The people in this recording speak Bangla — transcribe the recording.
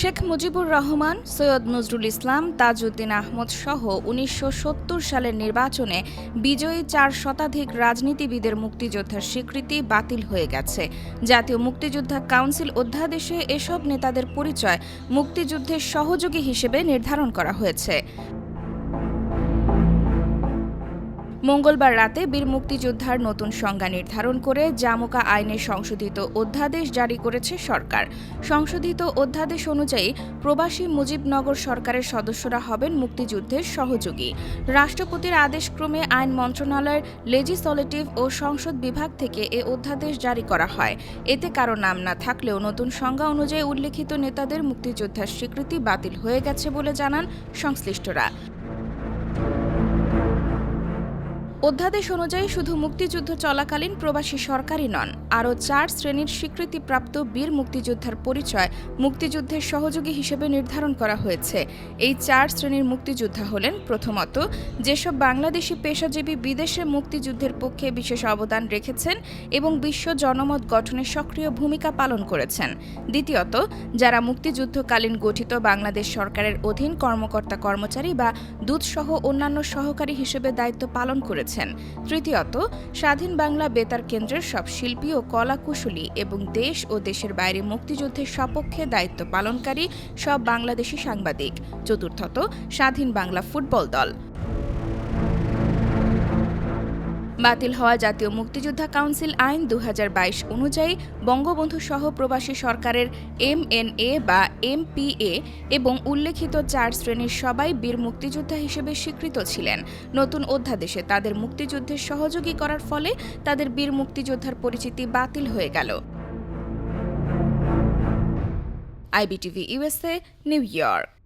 শেখ মুজিবুর রহমান, সৈয়দ নজরুল ইসলাম, তাজউদ্দিন আহমদ সহ উনিশশো সত্তর সালের নির্বাচনে বিজয়ী চার শতাধিক রাজনীতিবিদের মুক্তিযোদ্ধার স্বীকৃতি বাতিল হয়ে গেছে। জাতীয় মুক্তিযোদ্ধা কাউন্সিল অধ্যাদেশে এসব নেতাদের পরিচয় মুক্তিযুদ্ধের সহযোগী হিসেবে নির্ধারণ করা হয়েছে। মঙ্গলবার রাতে বীর মুক্তিযোদ্ধার নতুন সংজ্ঞা নির্ধারণ করে জামুকা আইনে সংশোধিত অধ্যাদেশ জারি করেছে সরকার। সংশোধিত অধ্যাদেশ অনুযায়ী প্রবাসী মুজিবনগর সরকারের সদস্যরা হবেন মুক্তিযুদ্ধের সহযোগী। রাষ্ট্রপতির আদেশক্রমে আইন মন্ত্রণালয়ের লেজিসলেটিভ ও সংসদ বিভাগ থেকে এ অধ্যাদেশ জারি করা হয়। এতে কারও নাম না থাকলেও নতুন সংজ্ঞা অনুযায়ী উল্লেখিত নেতাদের মুক্তিযোদ্ধার স্বীকৃতি বাতিল হয়ে গেছে বলে জানান সংশ্লিষ্টরা। অধ্যাদেশ অনুযায়ী শুধু মুক্তিযুদ্ধ চলাকালীন প্রবাসী সরকারই নন, আরও চার শ্রেণির স্বীকৃতিপ্রাপ্ত বীর মুক্তিযোদ্ধার পরিচয় মুক্তিযুদ্ধের সহযোগী হিসেবে নির্ধারণ করা হয়েছে। এই চার শ্রেণির মুক্তিযোদ্ধা হলেন, প্রথমত, যেসব বাংলাদেশি পেশাজীবী বিদেশে মুক্তিযুদ্ধের পক্ষে বিশেষ অবদান রেখেছেন এবং বিশ্ব জনমত গঠনে সক্রিয় ভূমিকা পালন করেছেন। দ্বিতীয়ত, যারা মুক্তিযুদ্ধকালীন গঠিত বাংলাদেশ সরকারের অধীন কর্মকর্তা কর্মচারী বা দূতসহ অন্যান্য সহকারী হিসেবে দায়িত্ব পালন করেছেন তৃতীয়ত, স্বাধীন বাংলা বেতার কেন্দ্রের সব শিল্পী ও কলাকুশলী এবং দেশ ও দেশের বাইরে মুক্তিযুদ্ধের সপক্ষে দায়িত্ব পালনকারী সব বাংলাদেশি সাংবাদিক। চতুর্থত, স্বাধীন বাংলা ফুটবল দল। বাতিল হওয়া জাতীয় মুক্তিযোদ্ধা কাউন্সিল আইন দু হাজার বাইশ অনুযায়ী বঙ্গবন্ধু সহ প্রবাসী সরকারের এমএনএ বা এমপিএ এবং উল্লেখিত চার শ্রেণির সবাই বীর মুক্তিযোদ্ধা হিসেবে স্বীকৃত ছিলেন। নতুন অধ্যাদেশে তাদের মুক্তিযুদ্ধের সহযোগী করার ফলে তাদের বীর মুক্তিযোদ্ধার পরিচিতি বাতিল হয়ে গেল। IBTV USA New York.